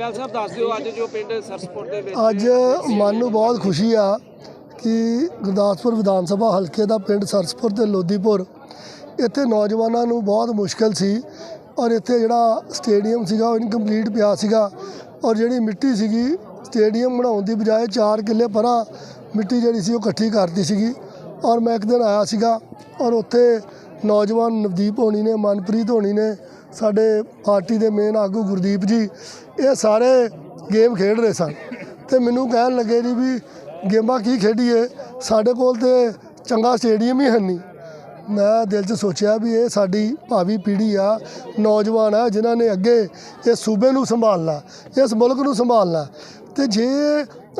ਬੈਲ ਸਾਹਿਬ, ਦੱਸ ਦਿਓ ਅੱਜ ਜੋ ਪਿੰਡ ਸਰਸਪੁਰ ਦੇ ਵਿੱਚ ਅੱਜ ਮਨ ਨੂੰ ਬਹੁਤ ਖੁਸ਼ੀ ਆ ਕਿ ਗੁਰਦਾਸਪੁਰ ਵਿਧਾਨ ਸਭਾ ਹਲਕੇ ਦਾ ਪਿੰਡ ਸਰਸਪੁਰ ਤੇ ਲੋਧੀਪੁਰ ਇੱਥੇ ਨੌਜਵਾਨਾਂ ਨੂੰ ਬਹੁਤ ਮੁਸ਼ਕਲ ਸੀ ਔਰ ਇੱਥੇ ਜਿਹੜਾ ਸਟੇਡੀਅਮ ਸੀਗਾ ਉਹ ਇਨਕੰਪਲੀਟ ਪਿਆ ਸੀਗਾ ਔਰ ਜਿਹੜੀ ਮਿੱਟੀ ਸੀਗੀ ਸਟੇਡੀਅਮ ਬਣਾਉਣ ਦੀ ਬਜਾਏ 4 ਕਿੱਲੇ ਪਰਾਂ ਮਿੱਟੀ ਜਿਹੜੀ ਸੀ ਉਹ ਇਕੱਠੀ ਕਰਤੀ ਸੀਗੀ ਔਰ ਮੈਂ ਇੱਕ ਦਿਨ ਆਇਆ ਸੀਗਾ ਔਰ ਉੱਥੇ ਨੌਜਵਾਨ ਨਵਦੀਪ ਹੋਣੀ ਨੇ, ਮਨਪ੍ਰੀਤ ਹੋਣੀ ਨੇ ਸਾਡੇ ਪਾਰਟੀ ਦੇ ਮੇਨ ਆਗੂ ਗੁਰਦੀਪ ਜੀ, ਇਹ ਸਾਰੇ ਗੇਮ ਖੇਡ ਰਹੇ ਸਨ। ਤੇ ਮੈਨੂੰ ਕਹਿਣ ਲੱਗੇ ਜੀ ਵੀ ਗੇਮਾਂ ਕੀ ਖੇਡੀਏ? ਸਾਡੇ ਕੋਲ ਤੇ ਚੰਗਾ ਸਟੇਡੀਅਮ ਹੀ ਹੈ ਨਹੀਂ ਮੈਂ ਦਿਲ 'ਚ ਸੋਚਿਆ ਵੀ ਇਹ ਸਾਡੀ ਭਾਵੀ ਪੀੜ੍ਹੀ ਆ, ਨੌਜਵਾਨ ਆ, ਜਿਨ੍ਹਾਂ ਨੇ ਅੱਗੇ ਇਸ ਸੂਬੇ ਨੂੰ ਸੰਭਾਲਣਾ, ਇਸ ਮੁਲਕ ਨੂੰ ਸੰਭਾਲਣਾ। ਤੇ ਜੇ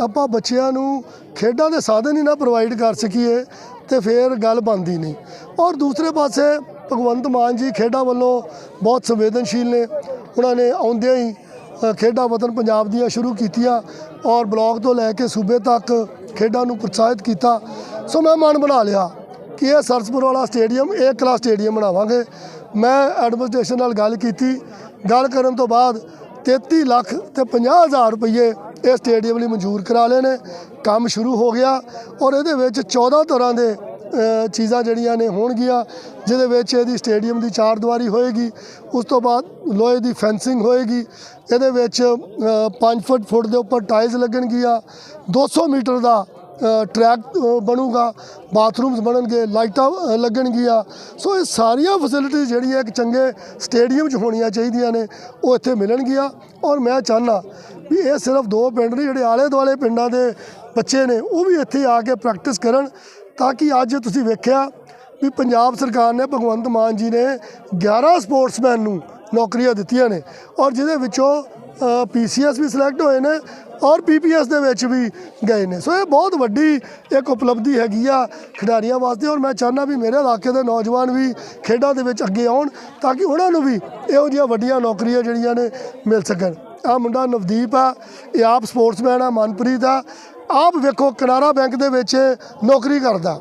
ਆਪਾਂ ਬੱਚਿਆਂ ਨੂੰ ਖੇਡਾਂ ਦੇ ਸਾਧਨ ਹੀ ਨਾ ਪ੍ਰੋਵਾਈਡ ਕਰ ਸਕੀਏ, ਤੇ ਫਿਰ ਗੱਲ ਬਣਦੀ ਨਹੀਂ। ਔਰ ਦੂਸਰੇ ਪਾਸੇ ਭਗਵੰਤ ਮਾਨ ਜੀ ਖੇਡਾਂ ਵੱਲੋਂ ਬਹੁਤ ਸੰਵੇਦਨਸ਼ੀਲ ਨੇ। ਉਹਨਾਂ ਨੇ ਆਉਂਦਿਆਂ ਹੀ ਖੇਡਾਂ ਵਤਨ ਪੰਜਾਬ ਦੀਆਂ ਸ਼ੁਰੂ ਕੀਤੀਆਂ ਔਰ ਬਲਾਕ ਤੋਂ ਲੈ ਕੇ ਸੂਬੇ ਤੱਕ ਖੇਡਾਂ ਨੂੰ ਪ੍ਰੋਤਸਾਹਿਤ ਕੀਤਾ। ਸੋ ਮੈਂ ਮਨ ਬਣਾ ਲਿਆ ਕਿ ਇਹ ਸਰਸਪੁਰ ਵਾਲਾ ਸਟੇਡੀਅਮ ਇਹ ਕਲਾਸ ਸਟੇਡੀਅਮ ਬਣਾਵਾਂਗੇ। ਮੈਂ ਐਡਮਿਨਿਸਟ੍ਰੇਸ਼ਨ ਨਾਲ ਗੱਲ ਕੀਤੀ। ਗੱਲ ਕਰਨ ਤੋਂ ਬਾਅਦ 33 ਲੱਖ ਤੇ 50 ਹਜ਼ਾਰ ਰੁਪਏ ਇਹ ਸਟੇਡੀਅਮ ਲਈ ਮਨਜ਼ੂਰ ਕਰਾ ਲਏ ਨੇ। ਕੰਮ ਸ਼ੁਰੂ ਹੋ ਗਿਆ ਔਰ ਇਹਦੇ ਵਿੱਚ 14 ਤਰ੍ਹਾਂ ਦੇ ਚੀਜ਼ਾਂ ਜਿਹੜੀਆਂ ਨੇ ਹੋਣਗੀਆਂ ਜਿਹਦੇ ਵਿੱਚ ਇਹਦੀ ਸਟੇਡੀਅਮ ਦੀ ਚਾਰ ਦੀਵਾਰੀ ਹੋਏਗੀ ਉਸ ਤੋਂ ਬਾਅਦ ਲੋਹੇ ਦੀ ਫੈਂਸਿੰਗ ਹੋਏਗੀ ਇਹਦੇ ਵਿੱਚ 5 ਫੁੱਟ ਫੁੱਟ ਦੇ ਉੱਪਰ ਟਾਇਲਸ ਲੱਗਣਗੀਆਂ 200 ਮੀਟਰ ਦਾ ਟਰੈਕ ਬਣੂਗਾ ਬਾਥਰੂਮਸ ਬਣਨਗੇ ਲਾਈਟਾਂ ਅ, ਲੱਗਣਗੀਆਂ। ਸੋ ਇਹ ਸਾਰੀਆਂ ਫੈਸਿਲਿਟੀਜ਼ ਜਿਹੜੀਆਂ ਇੱਕ ਚੰਗੇ ਸਟੇਡੀਅਮ 'ਚ ਹੋਣੀਆਂ ਚਾਹੀਦੀਆਂ ਨੇ ਉਹ ਇੱਥੇ ਮਿਲਣਗੀਆਂ। ਔਰ ਮੈਂ ਚਾਹੁੰਦਾ ਵੀ ਇਹ ਸਿਰਫ ਦੋ ਪਿੰਡ ਨੇ ਜਿਹੜੇ ਆਲੇ ਦੁਆਲੇ ਪਿੰਡਾਂ ਦੇ ਬੱਚੇ ਨੇ ਉਹ ਵੀ ਇੱਥੇ ਆ ਕੇ ਪ੍ਰੈਕਟਿਸ ਕਰਨ। ਤਾਂ ਕਿ ਅੱਜ ਤੁਸੀਂ ਵੇਖਿਆ ਵੀ ਪੰਜਾਬ ਸਰਕਾਰ ਨੇ ਭਗਵੰਤ ਮਾਨ ਜੀ ਨੇ 11 ਸਪੋਰਟਸਮੈਨ ਨੂੰ ਨੌਕਰੀਆਂ ਦਿੱਤੀਆਂ ਨੇ ਔਰ ਜਿਹਦੇ ਵਿੱਚੋਂ ਪੀਸੀਐਸ ਵੀ ਸਿਲੈਕਟ ਹੋਏ ਨੇ ਔਰ ਪੀਪੀਐਸ ਦੇ ਵਿੱਚ ਵੀ ਗਏ ਨੇ। ਸੋ ਇਹ ਬਹੁਤ ਵੱਡੀ ਇੱਕ ਉਪਲਬਧੀ ਹੈਗੀ ਆ ਖਿਡਾਰੀਆਂ ਵਾਸਤੇ ਔਰ ਮੈਂ ਚਾਹੁੰਦਾ ਵੀ ਮੇਰੇ ਇਲਾਕੇ ਦੇ ਨੌਜਵਾਨ ਵੀ ਖੇਡਾਂ ਦੇ ਵਿੱਚ ਅੱਗੇ ਆਉਣ ਤਾਂ ਕਿ ਉਹਨਾਂ ਨੂੰ ਵੀ ਇਹੋ ਜਿਹੀਆਂ ਵੱਡੀਆਂ ਨੌਕਰੀਆਂ ਜਿਹੜੀਆਂ ਨੇ ਮਿਲ ਸਕਣ। ਆ ਮੁੰਡਾ ਨਵਦੀਪ ਆ, ਇਹ ਆਪ ਸਪੋਰਟਸਮੈਨ ਆ, ਮਨਪ੍ਰੀਤ ਆ ਆਪ ਵੇਖੋ ਕਨਾਰਾ ਬੈਂਕ ਦੇ ਵਿੱਚ ਨੌਕਰੀ ਕਰਦਾ।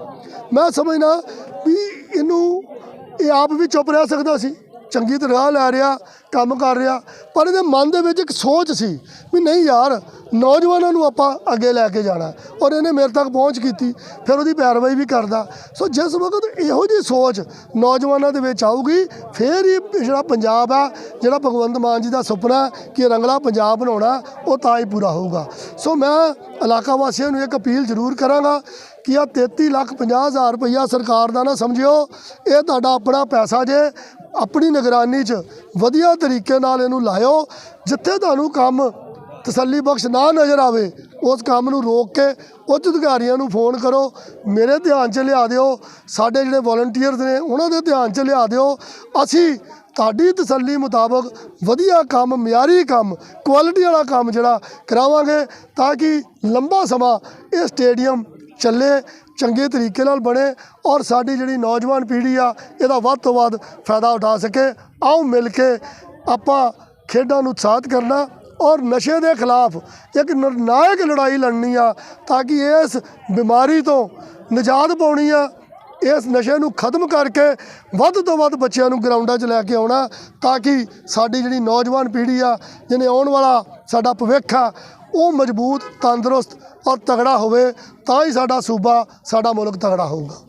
ਮੈਂ ਸਮਝਦਾ ਵੀ ਇਹਨੂੰ ਇਹ ਆਪ ਵੀ ਚੁੱਪ ਰਹਿ ਸਕਦਾ ਸੀ। ਚੰਗੀ ਤਰ੍ਹਾਂ ਲੈ ਰਿਹਾ, ਕੰਮ ਕਰ ਰਿਹਾ, ਪਰ ਇਹਦੇ ਮਨ ਦੇ ਵਿੱਚ ਇੱਕ ਸੋਚ ਸੀ ਵੀ ਨਹੀਂ ਯਾਰ, ਨੌਜਵਾਨਾਂ ਨੂੰ ਆਪਾਂ ਅੱਗੇ ਲੈ ਕੇ ਜਾਣਾ। ਔਰ ਇਹਨੇ ਮੇਰੇ ਤੱਕ ਪਹੁੰਚ ਕੀਤੀ, ਫਿਰ ਉਹਦੀ ਪੈਰਵਾਈ ਵੀ ਕਰਦਾ। ਸੋ ਜਿਸ ਵਕਤ ਇਹੋ ਜਿਹੀ ਸੋਚ ਨੌਜਵਾਨਾਂ ਦੇ ਵਿੱਚ ਆਊਗੀ, ਫਿਰ ਹੀ ਜਿਹੜਾ ਪੰਜਾਬ ਆ, ਜਿਹੜਾ ਭਗਵੰਤ ਮਾਨ ਜੀ ਦਾ ਸੁਪਨਾ ਕਿ ਰੰਗਲਾ ਪੰਜਾਬ ਬਣਾਉਣਾ, ਉਹ ਤਾਂ ਹੀ ਪੂਰਾ ਹੋਊਗਾ। ਸੋ ਮੈਂ ਇਲਾਕਾ ਵਾਸੀਆਂ ਨੂੰ ਇੱਕ ਅਪੀਲ ਜ਼ਰੂਰ ਕਰਾਂਗਾ ਕਿ ਆ 33 ਲੱਖ 50 ਹਜ਼ਾਰ ਰੁਪਈਆ ਸਰਕਾਰ ਦਾ ਨਾ ਸਮਝਿਓ, ਇਹ ਤੁਹਾਡਾ ਆਪਣਾ ਪੈਸਾ ਜੇ ਆਪਣੀ ਨਿਗਰਾਨੀ 'ਚ ਵਧੀਆ ਤਰੀਕੇ ਨਾਲ ਇਹਨੂੰ ਲਾਇਓ। ਜਿੱਥੇ ਤੁਹਾਨੂੰ ਕੰਮ ਤਸੱਲੀ ਬਖਸ਼ ਨਾ ਨਜ਼ਰ ਆਵੇ, ਉਸ ਕੰਮ ਨੂੰ ਰੋਕ ਕੇ ਉੱਚ ਅਧਿਕਾਰੀਆਂ ਨੂੰ ਫੋਨ ਕਰੋ। ਮੇਰੇ ਧਿਆਨ 'ਚ ਲਿਆ ਦਿਓ। ਸਾਡੇ ਜਿਹੜੇ ਵੋਲੰਟੀਅਰਸ ਨੇ, ਉਹਨਾਂ ਦੇ ਧਿਆਨ 'ਚ ਲਿਆ ਦਿਓ। ਅਸੀਂ ਤੁਹਾਡੀ ਤਸੱਲੀ ਮੁਤਾਬਕ ਵਧੀਆ ਕੰਮ, ਮਿਆਰੀ ਕੰਮ ਕੁਆਲਿਟੀ ਵਾਲਾ ਕੰਮ ਜਿਹੜਾ ਕਰਾਵਾਂਗੇ, ਤਾਂ ਕਿ ਲੰਬਾ ਸਮਾਂ ਇਹ ਸਟੇਡੀਅਮ ਚੱਲੇ। ਚੰਗੇ ਤਰੀਕੇ ਨਾਲ ਬਣੇ ਔਰ ਸਾਡੀ ਜਿਹੜੀ ਨੌਜਵਾਨ ਪੀੜ੍ਹੀ ਆ, ਇਹਦਾ ਵੱਧ ਤੋਂ ਵੱਧ ਫਾਇਦਾ ਉਠਾ ਸਕੇ। ਆਓ ਮਿਲ ਕੇ ਆਪਾਂ ਖੇਡਾਂ ਨੂੰ ਉਤਸ਼ਾਹਿਤ ਕਰਨਾ ਔਰ ਨਸ਼ੇ ਦੇ ਖਿਲਾਫ ਇੱਕ ਨਿਰਣਾਇਕ ਲੜਾਈ ਲੜਨੀ ਆ, ਤਾਂ ਕਿ ਇਸ ਬਿਮਾਰੀ ਤੋਂ ਨਿਜਾਤ ਪਾਉਣੀ ਆ। ਇਸ ਨਸ਼ੇ ਨੂੰ ਖਤਮ ਕਰਕੇ ਵੱਧ ਤੋਂ ਵੱਧ ਬੱਚਿਆਂ ਨੂੰ ਗਰਾਊਂਡਾਂ 'ਚ ਲੈ ਕੇ ਆਉਣਾ ਤਾਂ ਕਿ ਸਾਡੀ ਜਿਹੜੀ ਨੌਜਵਾਨ ਪੀੜ੍ਹੀ ਆ, ਜਿਹਨੇ ਆਉਣ ਵਾਲਾ ਸਾਡਾ ਭਵਿੱਖ ਆ, ਉਹ ਮਜ਼ਬੂਤ, ਤੰਦਰੁਸਤ ਔਰ ਤਗੜਾ ਹੋਵੇ ਤਾਂ ਹੀ ਸਾਡਾ ਸੂਬਾ, ਸਾਡਾ ਮੁਲਕ ਤਗੜਾ ਹੋਊਗਾ।